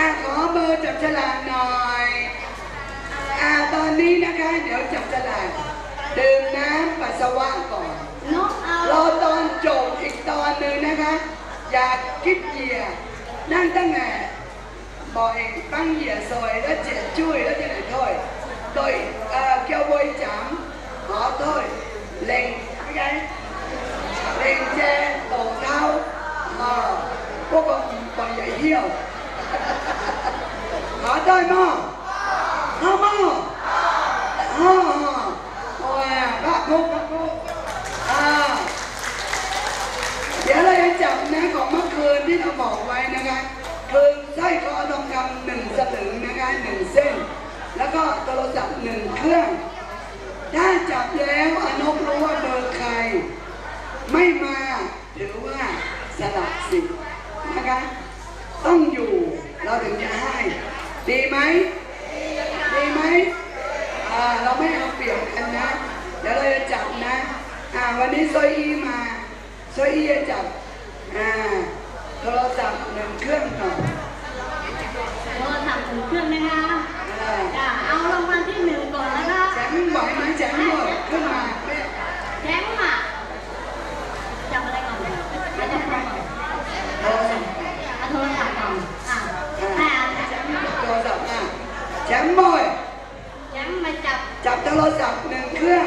อ่าขอเบอร์จับฉลากหน่อยอ่าตอนนี้นะคะ เดี๋ยวจับฉลากดื่มน้ำปัสสาวะก่อนนกเอารอตอนจบอีกตอนหนึ่งนะคะ อยากคิดเหยียนั่งตั้งแต่บ่อยตั้งเหยียซอยแล้วเจ็ดช่วยแล้วจะไหนถ้อย tôi uh, kêu bôi chạm họ thôi lên cái lên che tổ thao ờ có con còn dạy hiểu họ thôi mà họ mà họ wow bác cô bác cô à เได้ไหมเอาไหมเอาเฮ้ยรักกูรักกูเดี๋ยวเราจะจับนะของเมื่อคืนที่เราบอกไว้นะคะคือสร้อยคอทองคำหนึ่งสลึงนะคะหนึ่งเส้น แล้วก็โทรศัพท์หนึ่งเครื่องถ้าจับแล้วอนกรู้ว่าเบอร์ใคร ไม่มาถือว่าสละสิทธิ์นะคะ ต้องอยู่เราถึงจะให้ ดีไหมดีไหมอ่าเราไม่เอาเปรียบกันนะ เดี๋ยวเราจะจับนะอ่าวันนี้โซอีมาโซอีจะจับอ่าโทรศัพท์หนึ่งเครื่องก่อน โทรศัพท์ถึงเครื่องนะคะ อ่า จ้ะเอารางวัลที่หนึ่งก่อนนะคะ แจมไหวไหมแจมหมดขึ้นมาแม่ แชมป์อะจับอะไรก่อนเอาจับอะไรก่อน โทรศัพท์ เอาโทรศัพท์ก่อนอะ อ่า แต่ แจมโทรศัพท์อะแจมหมด แชมป์มาจับ จับโทรศัพท์หนึ่งเครื่อง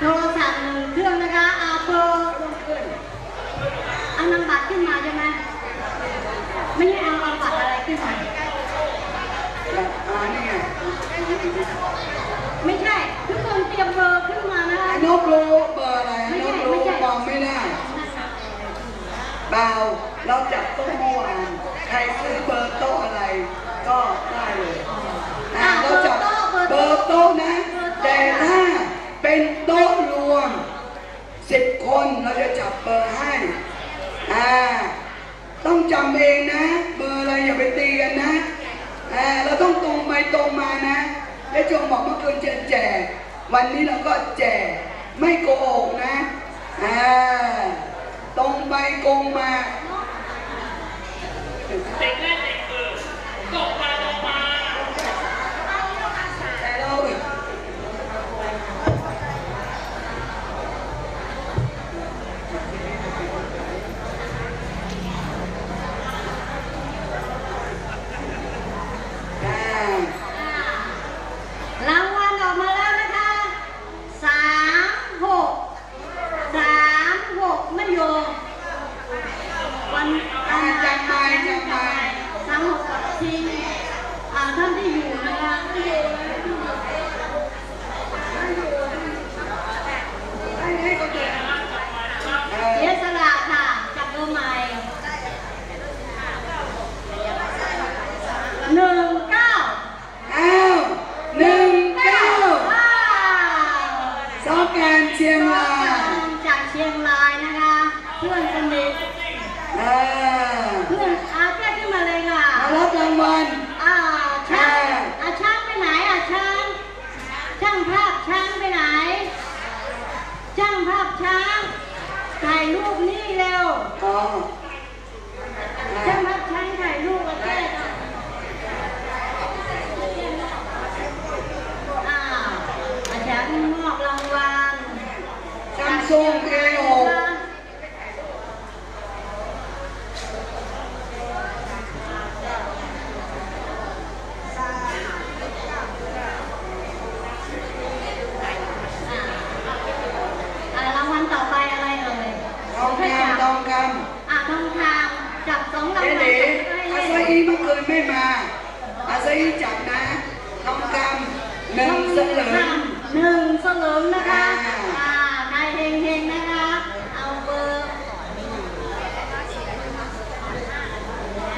โทรศัพท์หนึ่งเครื่องนะคะเอาเบอร์เอานามบัตรขึ้นมาใช่ไหมไม่ใช่เอาเอาบัตรอะไรขึ้นมา อ่านี่ไง ไม่ใช่ ทุกคนเตรียมเบอร์ขึ้นมานะคะไอ้นกรู้เบอร์อะไรไอ้นกรู้มองไม่ได้เบาเราจับโต๊ะเมื่อวานใครซื้อเบอร์โต๊ะอะไร ก็ได้เลยอ่าเราจับเบอร์โต๊ะนะ แต่ถ้าเป็นโต๊ะรวมสิบคนเราจะจับเบอร์ให้อ่าต้องจำเองนะ เบอร์อะไรอย่าไปตีกันนะอ่า เราต้องตรงไปตรงมานะ และจงบอกเมื่อคืนจะแจกวันนี้เราก็แจกไม่โกหกนะอ่าตรงไปโกงมาเด็กเล่เด็กเกิดตรงมา แต่เรา อ่า รางวัลออกมาแล้วนะคะสามหกสามหกไม่โยงวัน อ่าจำไปจำไป สามหกกับทีอ่าท่านที่อยู่นะคะ ให้ให้เขาเดินเอ เสี อย สละค่ะจับเบอร์ใหม่หนึ่งเก้า อ้าวหนึ่งเก้า ว้าว สองการเชียงราย จากเชียงรายนะคะ เพื่อนสนิท อ่า เพื่อนอาแก้ขึ้นมาเลยค่ะ มารับรางวัล อ่าช้างอ่าช้างไปไหนอะช้างช่างภาพช้างไปไหน ช่างภาพช้างถ่ายรูปนี่เร็วอ๋อ ช่างภาพช้างถ่ายรูปกับแก้หน่อยอ้าวอาจารย์มอบรางวัล ซัมซุงเอหก อ่ารางวัลต่อไปอะไรเอ่ย ทองคำทองค อ่าทองคำจับสองำ ราง เจ๊ วัล หลี ให้ อา เล่ ซาน อีเมื่อคืนไม่มาอาซาอีจับนะทองคำหนึ่งสลึง หนึ่งสลึงนะคะ อ่า อ่าใครเฮงๆนะคะ เอาเบอร์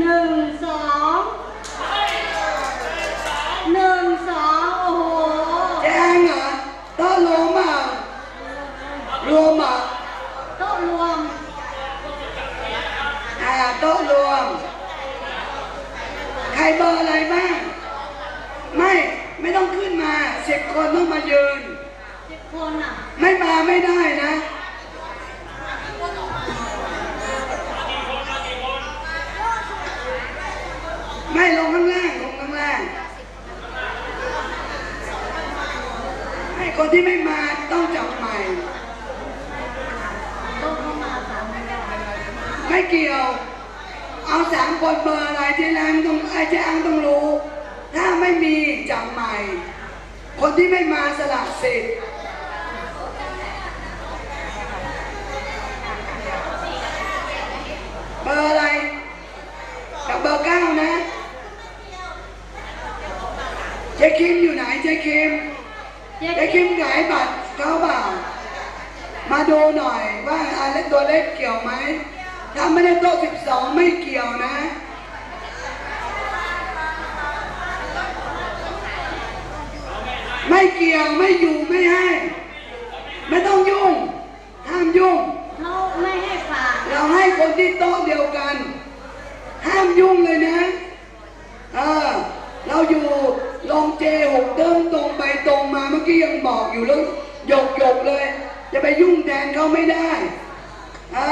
หนึ่งสองหนึ่งสองโอ้โหแจ้งเหรอโต๊ะรวมเปล่ารวมเหรอโต๊ะรวมอ่าโต๊ะรวม ใครเบอร์อะไรบ้าง ไม่ไม่ต้องขึ้นมาสิบคนต้องมายืนสิบคนอะ ไม่มาไม่ได้นะ ลงข้างล่างลงข้างล่าง ให้คนที่ไม่มาต้องจับใหม่ต๊ะเข้ามาสามไม่เกี่ยว เอาสามคนเบอร์อะไรเจ๊แรงต้องไอ้เจ๊อังต้องรู้ ถ้าไม่มีจับใหม่ คนที่ไม่มาสลับสิทธิ์เบอร์อะไร กับเบอร์เก้านะ เจ๊คิมอยู่ไหนเจ๊คิมเจ๊เจ๊คิมขายบัตรเขาเปล่ามาดูหน่อยว่าอะไรตัวเล็กเกี่ยวไหมถ้าไม่ได้โต๊ะ12ไม่เกี่ยวนะไม่เกี่ยวไม่อยู่ไม่ให้ ไม่ต้องยุ่ง ห้ามยุ่งเขาไม่ให้ฝากเราให้คนที่โต๊ะเดียวกัน ห้ามยุ่งเลยนะ เออ เราอยู่ ลงเจหกเดินตรงไปตรงมาเมื่อกี้ยังบอกอยู่แล้วหยกหยกเลย จะไปยุ่งแทนเขาไม่ได้อ่า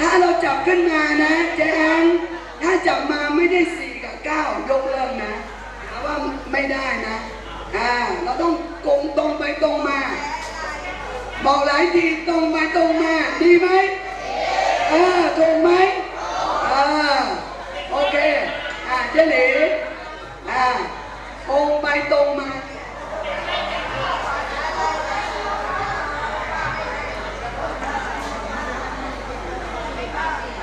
ถ้าเราจับขึ้นมานะเจแอนถ้าจับมาไม่ได้สี่กับเก้ายกเลิกนะเพราะว่าไม่ได้นะอ่าเราต้องโกงตรงไปตรงมา บอกหลายทีตรงไปตรงมาดีไหมเออถูกไหมโอเคอ่าเจหลี ไปตรงมา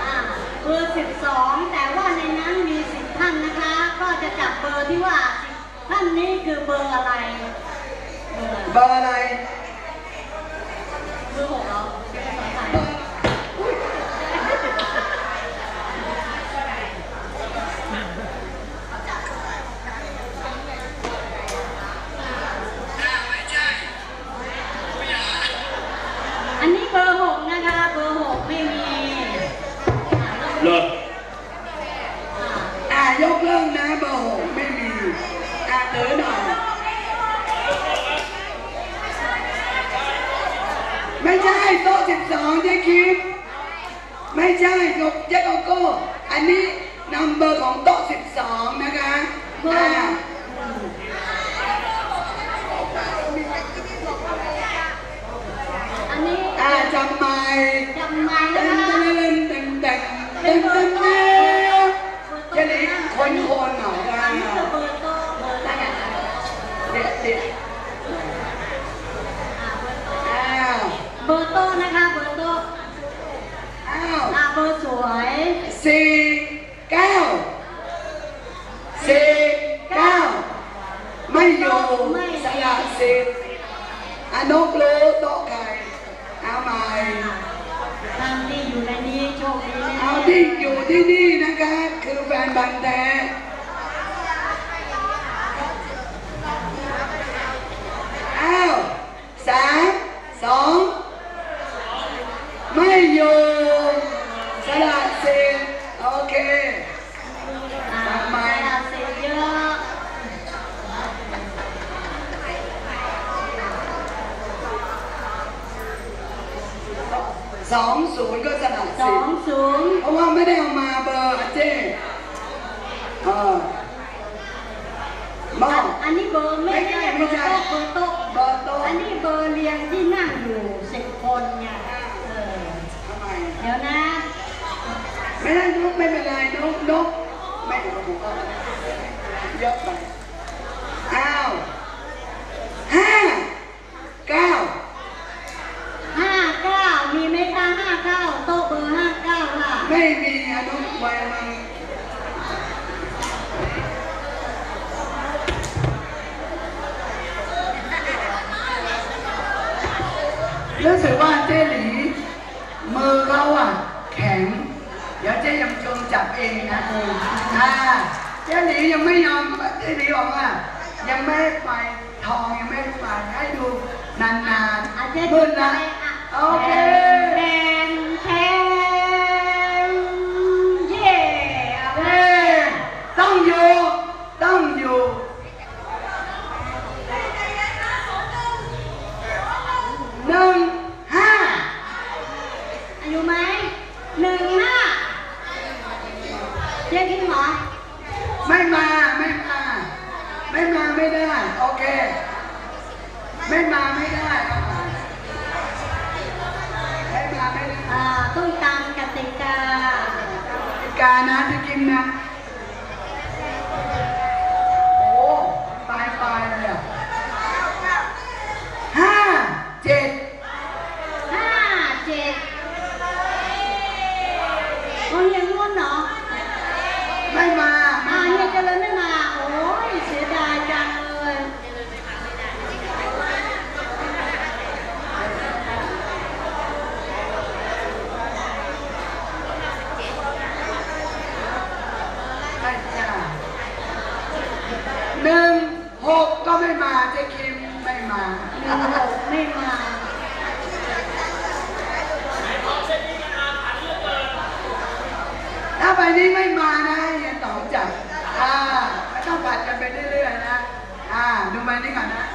อ่าเบอร์สิบสองแต่ว่าในนั้นมีสิบท่านนะคะ ก็จะจับเบอร์ที่ว่าสิบท่านนี้คือเบอร์อะไร เบอร์เบอร์อะไร เบอร์หกเหรอเบอร์สองสาย เบอร์อุ๊ยอ่าไม่ใช่ อันนี้เบอร์หกนะคะ เบอร์หก ไม่มีอ่าแล้วเลิศอ่าอ่ายกเลิกนะเบอร์หกไม่มีอ่าเต๋อหน่อยไม่ใช่โต๊ะสิบสองเจ๊คิมไม่ใช่ยกเจ๊โกโก้ อันนี้นัมเบอร์ของโต๊ะสิบสองนะคะอ่า อันนี้ อ่า จำไม่จำไม่เต็นะมคะเต็มเต็มเต็มเต็มเต็มเต็มเจ๊นี่คนคนเหรออักันนี้คือเบอร์โต๊ะเบอร์อะไรอะเด็ดเด็ดอ่าเบอร์โต๊ะอ้าวเบอร์โต๊ะนะคะเบอร์โต๊ะอ้าวอ่าเบอร์สวยสี่เก้าสี่เก้าไม่อยู่สละสิทธิ์อนุกรู้โต๊ะใคร เอาใหม่ท่านที่อยู่ในนี้โชคดีแน่เอาที่อยู่ที่นี่นะคะ คือแฟนบันธุ์แท้อ้าวสามสองไม่อยู่สละสิทธิ์โอเค อ่า ทำไม เสร็จเยอะ ส องศูนย์ก็สละสสิอทงธิ์ศูนย์เพราะว่าไม่ได้เอามาเบอร์อาเจ้เออมออังนอันนี้เบอร์ไม่ใช่เบอร์โต๊ะเบอร์โต๊ะเบอร์โต๊ะอันนี้เบอร์เรียงที่นั่งอยู่สิบคนเนี่ยเออทำไมเดี๋ยวนะ ไม่ได้นกไม่เป็นไรนกนกไม่ถูกก็เยอะไปอ้าวห้าเก้า ห้าเก้ามีไหมคะห้าเก้าโต๊ะเบอร์ห้าเก้าค่ะ ไม่มีอนุไว้มา รู้สึกว่าเจ๊หลีมือเขาอะแข็ง เดี๋ยวเจ๊ยำจงจับเองนะอ่าเจ๊หลียังไม่ยอมเจ๊หลีบอกว่า ยังไม่ให้ไปทองยังไม่ให้ไปให้ดูนานอาจจะๆมืดละอะโอเค แทนแทนเย่เอา เอ้ต้องอยู่ ต้องอยู่ ห ม่มาเจ๊คิมไม่มาหนึ่งหกไม่มาถ้าใบนี้ไม่มานะเฮียต๋องจับอ่าไม่ต้องผัดกันไปเรื่อยๆนะอ่าดูใบนี้ก่อนนะ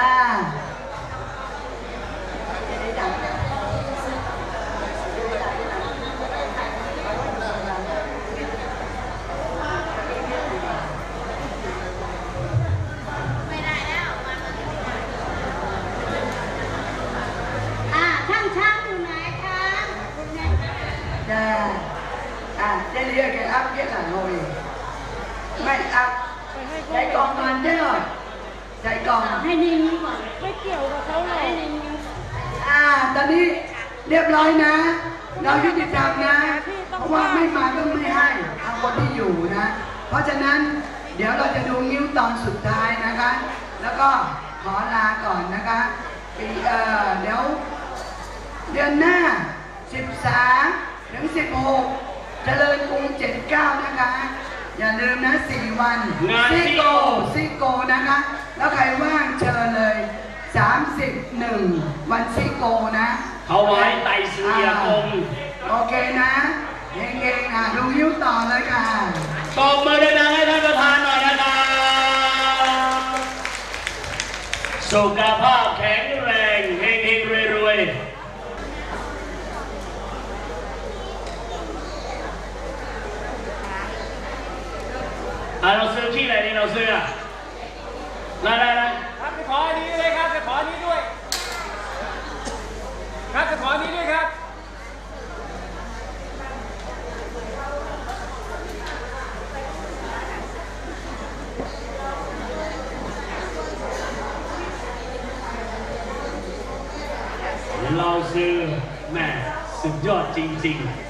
อ่าอ่าช่างช่างอยู่ไหนคะคุณแม่จ้าอะเจ๊เรียกแกอัพเยอะหลังโอยไม่อัพใจกองมันเด้อ ใจกอง ให้นิ่งก่อนไม่เกี่ยวกับเขาเลยให้นิ่งอ่า ตอนนี้เรียบร้อยนะ เรายุติธรรมนะ เพราะว่าไม่มาก็ไม่ให้เอาคนที่อยู่นะ เพราะฉะนั้นเดี๋ยวเราจะดูนิ้วตอนสุดท้ายนะคะ แล้วก็ขอลาก่อนนะคะปีเอ่อเดี๋ยวเดือนหน้า 13 ถึง 16 เจริญกรุง 79 นะคะ อย่าลืมนะ4วันซิโกซิโกนะคะ แล้วใครว่างเชิญเลย 31 วันซิโกนะถวายไตรสุริยคมโอเคนะเฮงๆอะดูยิ้วต่อเลยค่ะตบมือดังๆให้ท่านประธานหน่อยนะครับสุขภาพแข็งแรง เราซื้ออะได้ได้ได้ครับจะขออันนี้เลยครับจะขออันนี้ด้วย ครับจะขออันนี้ด้วยครับเราซื้อแม่สุดยอดจริง ๆ